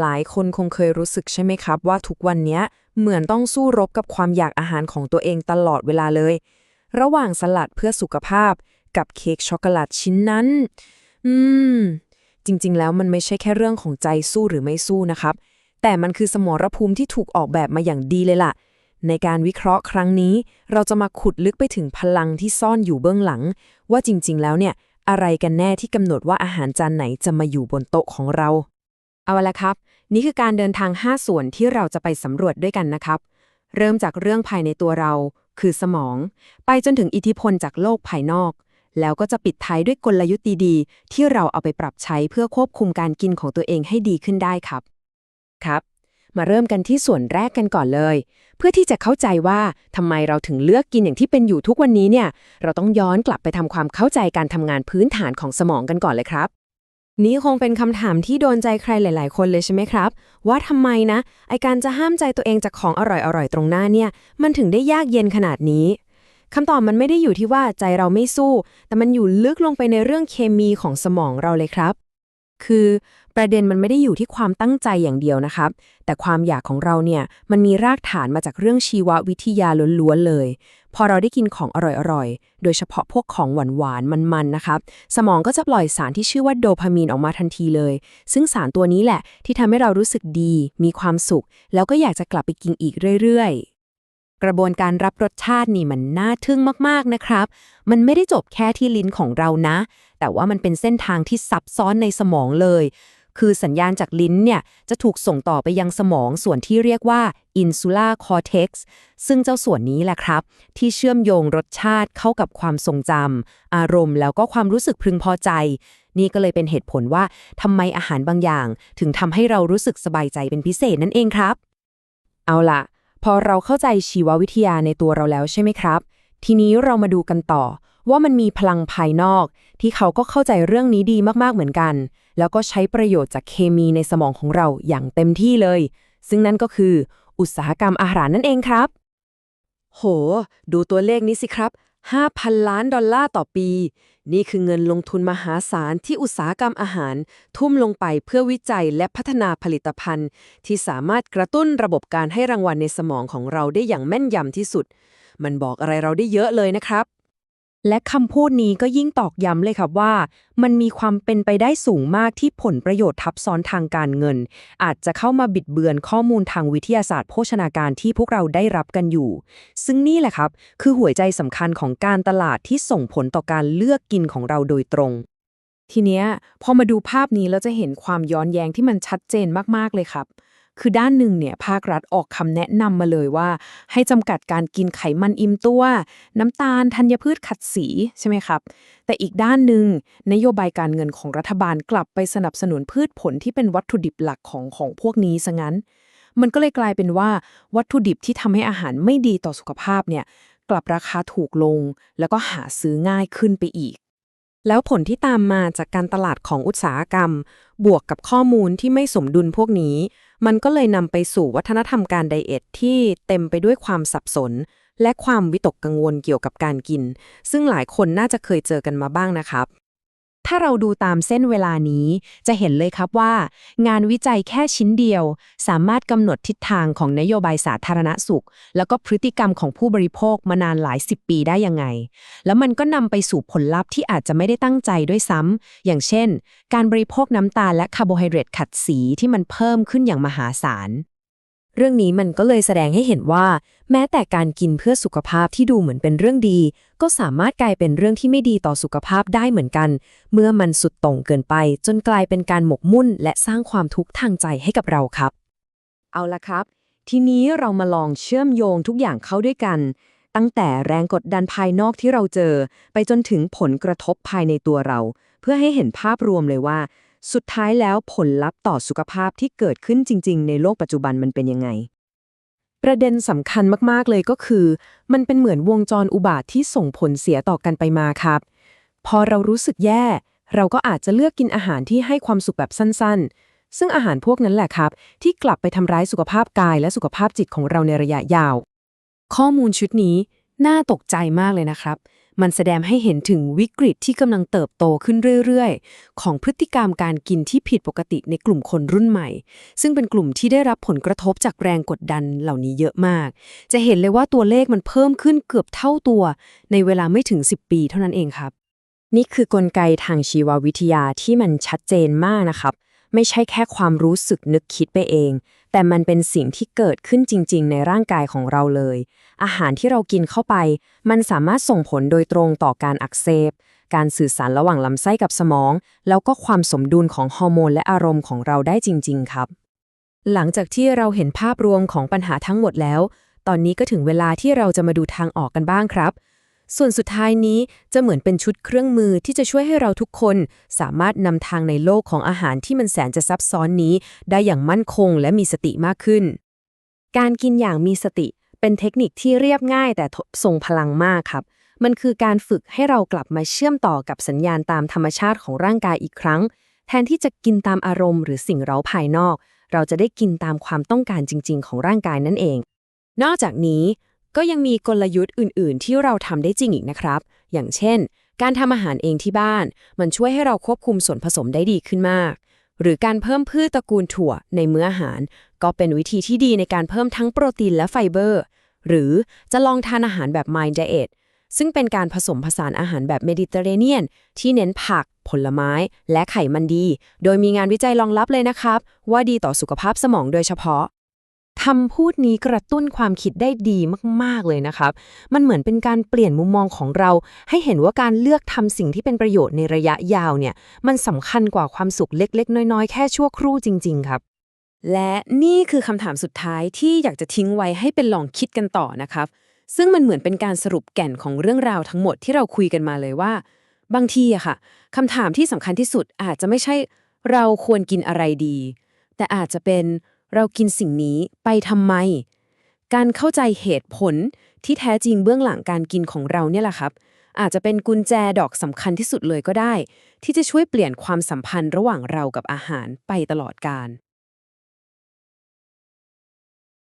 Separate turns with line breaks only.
หลายคนคงเคยรู้สึกใช่ไหมครับ ว่าทุกวันนี้เหมือนต้องสู้รบกับความอยากอาหารของตัวเองตลอดเวลาเลย ระหว่างสลัดเพื่อสุขภาพ กับเค้กช็อกโกแลตชิ้นนั้น อืม จริงๆ แล้วมันไม่ใช่แค่เรื่องของใจสู้หรือไม่สู้นะครับ แต่มันคือสมรภูมิที่ถูกออกแบบมาอย่างดีเลยล่ะ ในการวิเคราะห์ครั้งนี้ เราจะมาขุดลึกไปถึงพลังที่ซ่อนอยู่เบื้องหลัง ว่าจริงๆ แล้วเนี่ย อะไรกันแน่ที่กำหนดว่าอาหารจานไหนจะมาอยู่บนโต๊ะของเรา
เอาละครับ นี่คือการเดินทาง 5 ส่วนที่เราจะไปสำรวจด้วยกันนะครับ เริ่มจากเรื่องภายในตัวเรา คือสมอง ไปจนถึงอิทธิพลจากโลกภายนอก แล้วก็จะปิดท้ายด้วยกลยุทธ์ดีๆ ที่เราเอาไปปรับใช้เพื่อควบคุมการกินของตัวเองให้ดีขึ้นได้ครับ ครับ มาเริ่มกันที่ส่วนแรกกันก่อนเลย เพื่อที่จะเข้าใจว่าทำไมเราถึงเลือกกินอย่างที่เป็นอยู่ทุกวันนี้เนี่ย เราต้องย้อนกลับไปทำความเข้าใจการทำงานพื้นฐานของสมองกันก่อนเลยครับ นี่คงเป็นคำถามที่โดนใจใครหลาย ๆ คนเลยใช่ไหมครับ ว่าทำไมนะไอการจะห้ามใจตัวเองจากของอร่อย ๆ ตรงหน้าเนี่ย มันถึงได้ยากเย็นขนาดนี้คำตอบมันไม่ได้อยู่ที่ว่าใจเราไม่สู้ แต่มันอยู่ลึกลงไปในเรื่องเคมีของสมองเราเลยครับ คือ ประเด็นมันไม่ได้อยู่ที่ความตั้งใจอย่างเดียวนะครับ แต่ความอยากของเราเนี่ยมันมีรากฐานมาจากเรื่องชีววิทยาล้วนๆเลย พอเราได้กินของอร่อยๆ โดยเฉพาะพวกของหวานๆ มันๆ นะครับ สมองก็จะปล่อยสารที่ชื่อว่าโดพามีนออกมาทันทีเลย ซึ่งสารตัวนี้แหละที่ทำให้เรารู้สึกดี มีความสุข แล้วก็อยากจะกลับไปกินอีกเรื่อยๆกระบวนการรับรสชาตินี่มันน่าทึ่งมาก ๆ นะครับ มันไม่ได้จบแค่ที่ลิ้นของเรานะ แต่ว่ามันเป็นเส้นทางที่ซับซ้อนในสมองเลย คือสัญญาณจากลิ้นเนี่ยจะถูกส่งต่อไปยังสมองส่วนที่เรียกว่า insular cortex ซึ่งเจ้าส่วนนี้แหละครับ ที่เชื่อมโยงรสชาติเข้ากับความทรงจำอารมณ์แล้วก็ความรู้สึกพึงพอใจ นี่ก็เลยเป็นเหตุผลว่าทำไมอาหารบางอย่าง ถึงทำให้เรารู้สึกสบายใจเป็นพิเศษนั่นเองครับ เอาล่ะ พอเราเข้าใจชีววิทยาในตัวเราแล้วใช่ไหมครับ ทีนี้เรามาดูกันต่อว่ามันมีพลังภายนอก ที่เขาก็เข้าใจเรื่องนี้ดีมากๆเหมือนกัน แล้วก็ใช้ประโยชน์จากเคมีในสมองของเราอย่างเต็มที่เลย ซึ่งนั่นก็คือ อุตสาหกรรมอาหารนั่นเองครับ โห ดูตัวเลขนี้สิครับ 5,000 ล้านดอลลาร์ต่อปี นี่คือเงินลงทุนมหาศาลที่อุตสาหกรรมอาหาร ทุ่มลงไปเพื่อวิจัยและพัฒนาผลิตภัณฑ์ ที่สามารถกระตุ้นระบบการให้รางวัลในสมองของเราได้อย่างแม่นยำที่สุด มันบอกอะไรเราได้เยอะเลยนะครับ และคำพูดนี้ก็ยิ่งตอกย้ำเลยครับว่า มันมีความเป็นไปได้สูงมากที่ผลประโยชน์ทับซ้อนทางการเงิน อาจจะเข้ามาบิดเบือนข้อมูลทางวิทยาศาสตร์โภชนาการที่พวกเราได้รับกันอยู่ ซึ่งนี่แหละครับ คือหัวใจสำคัญของการตลาดที่ส่งผลต่อการเลือกกินของเราโดยตรง ทีเนี้ยพอมาดูภาพนี้เราจะเห็นความย้อนแย้งที่มันชัดเจนมากๆเลยครับ คือด้านหนึ่งเนี่ยภาครัฐออกคำแนะนำมาเลยว่า ให้จำกัดการกินไขมันอิ่มตัว น้ำตาลธัญพืชขัดสีใช่ไหมครับ แต่อีกด้านหนึ่งนโยบายการเงินของรัฐบาลกลับไปสนับสนุนพืชผลที่เป็นวัตถุดิบหลักของของพวกนี้ซะงั้น มันก็เลยกลายเป็นว่าวัตถุดิบที่ทำให้อาหารไม่ดีต่อสุขภาพเนี่ยกลับราคาถูกลง แล้วก็หาซื้อง่ายขึ้นไปอีก แล้วผลที่ตามมาจากการตลาดของอุตสาหกรรม บวกกับข้อมูลที่ไม่สมดุลพวกนี้ มันก็เลยนำไปสู่วัฒนธรรมการไดเอทที่เต็มไปด้วยความสับสน และความวิตกกังวลเกี่ยวกับการกิน ซึ่งหลายคนน่าจะเคยเจอกันมาบ้างนะครับ ถ้าเราดูตามเส้นเวลานี้ จะเห็นเลยครับว่า งานวิจัยแค่ชิ้นเดียว สามารถกำหนดทิศทางของนโยบายสาธารณสุข แล้วก็พฤติกรรมของผู้บริโภคมานานหลายสิบปีได้ยังไง แล้วมันก็นำไปสู่ผลลัพธ์ที่อาจจะไม่ได้ตั้งใจด้วยซ้ำอย่างเช่น การบริโภคน้ำตาลและคาร์โบไฮเดรตขัดสีที่มันเพิ่มขึ้นอย่างมหาศาล เรื่องนี้มันก็เลยแสดงให้เห็นว่า แม้แต่การกินเพื่อสุขภาพที่ดูเหมือนเป็นเรื่องดี ก็สามารถกลายเป็นเรื่องที่ไม่ดีต่อสุขภาพได้เหมือนกัน เมื่อมันสุดต่งเกินไป จนกลายเป็นการหมกมุ่น และสร้างความทุกข์ทางใจให้กับเราครับ เอาละครับ ทีนี้เรามาลองเชื่อมโยงทุกอย่างเข้าด้วยกัน ตั้งแต่แรงกดดันภายนอกที่เราเจอ ไปจนถึงผลกระทบภายในตัวเรา เพื่อให้เห็นภาพรวมเลยว่า สุดท้ายแล้วผลลัพธ์ต่อสุขภาพที่เกิดขึ้นจริง ๆ ในโลกปัจจุบันมันเป็นยังไง ประเด็นสำคัญมากๆเลยก็คือ มันเป็นเหมือนวงจรอุบาทที่ส่งผลเสียต่อกันไปมาครับ พอเรารู้สึกแย่ เราก็อาจจะเลือกกินอาหารที่ให้ความสุขแบบสั้น ๆ ซึ่งอาหารพวกนั้นแหละครับ ที่กลับไปทำร้ายสุขภาพกายและสุขภาพจิตของเราในระยะยาว ข้อมูลชุดนี้น่าตกใจมากเลยนะครับ มันแสดงให้เห็นถึงวิกฤตที่กำลังเติบโตขึ้นเรื่อยๆ ของพฤติกรรมการกินที่ผิดปกติในกลุ่มคนรุ่นใหม่ ซึ่งเป็นกลุ่มที่ได้รับผลกระทบจากแรงกดดันเหล่านี้เยอะมาก จะเห็นเลยว่าตัวเลขมันเพิ่มขึ้นเกือบเท่าตัว ในเวลาไม่ถึง 10 ปีเท่านั้นเองครับ
นี่คือกลไกทางชีววิทยาที่มันชัดเจนมากนะครับ ไม่ใช่แค่ความรู้สึกนึกคิดไปเอง แต่มันเป็นสิ่งที่เกิดขึ้นจริง ๆ ในร่างกายของเราเลย อาหารที่เรากินเข้าไป มันสามารถส่งผลโดยตรงต่อการอักเสบ การสื่อสารระหว่างลำไส้กับสมอง แล้วก็ความสมดุลของฮอร์โมนและอารมณ์ของเราได้จริง ๆ ครับ
หลังจากที่เราเห็นภาพรวมของปัญหาทั้งหมดแล้ว ตอนนี้ก็ถึงเวลาที่เราจะมาดูทางออกกันบ้างครับ ส่วนสุดท้ายนี้จะเหมือนเป็นชุดเครื่องมือที่จะช่วยให้เราทุกคน สามารถนำทางในโลกของอาหารที่มันแสนจะซับซ้อนนี้ ได้อย่างมั่นคงและมีสติมากขึ้น
การกินอย่างมีสติ เป็นเทคนิคที่เรียบง่ายแต่ทรงพลังมากครับ มันคือการฝึกให้เรากลับมาเชื่อมต่อกับสัญญาณตามธรรมชาติของร่างกายอีกครั้ง แทนที่จะกินตามอารมณ์หรือสิ่งเร้าภายนอก เราจะได้กินตามความต้องการจริง ๆ ของร่างกายนั่นเอง
นอกจากนี้ ก็ยังมีกลยุทธ์อื่น ๆ ที่เราทำได้จริงอีกนะครับ อย่างเช่น การทำอาหารเองที่บ้าน มันช่วยให้เราควบคุมส่วนผสมได้ดีขึ้นมาก หรือการเพิ่มพืชตระกูลถั่วในมื้ออาหาร ก็เป็นวิธีที่ดีในการเพิ่มทั้งโปรตีนและไฟเบอร์ หรือจะลองทานอาหารแบบ Mind Diet ซึ่งเป็นการผสมผสานอาหารแบบเมดิเตอร์เรเนียน ที่เน้นผัก ผลไม้ และไขมันดี โดยมีงานวิจัยรองรับเลยนะครับ ว่าดีต่อสุขภาพสมองโดยเฉพาะ
คำพูดนี้กระตุ้นความคิดได้ดีมาก ๆ เลยนะครับ มันเหมือนเป็นการเปลี่ยนมุมมองของเรา ให้เห็นว่าการเลือกทำสิ่งที่เป็นประโยชน์ในระยะยาวเนี่ย มันสำคัญกว่าความสุขเล็ก ๆ น้อย ๆ แค่ชั่วครู่จริง ๆ ครับ
และนี่คือคำถามสุดท้ายที่อยากจะทิ้งไว้ให้เป็นลองคิดกันต่อนะครับ ซึ่งมันเหมือนเป็นการสรุปแก่นของเรื่องราวทั้งหมดที่เราคุยกันมาเลยว่า บางทีอะค่ะคำถามที่สำคัญที่สุดอาจจะไม่ใช่ เราควรกินอะไรดี แต่อาจจะเป็น เรากินสิ่งนี้ไปทำไม การเข้าใจเหตุผลที่แท้จริงเบื้องหลังการกินของเราเนี่ยแหละครับ อาจจะเป็นกุญแจดอกสำคัญที่สุดเลยก็ได้ ที่จะช่วยเปลี่ยนความสัมพันธ์ระหว่างเรากับอาหารไปตลอดกาล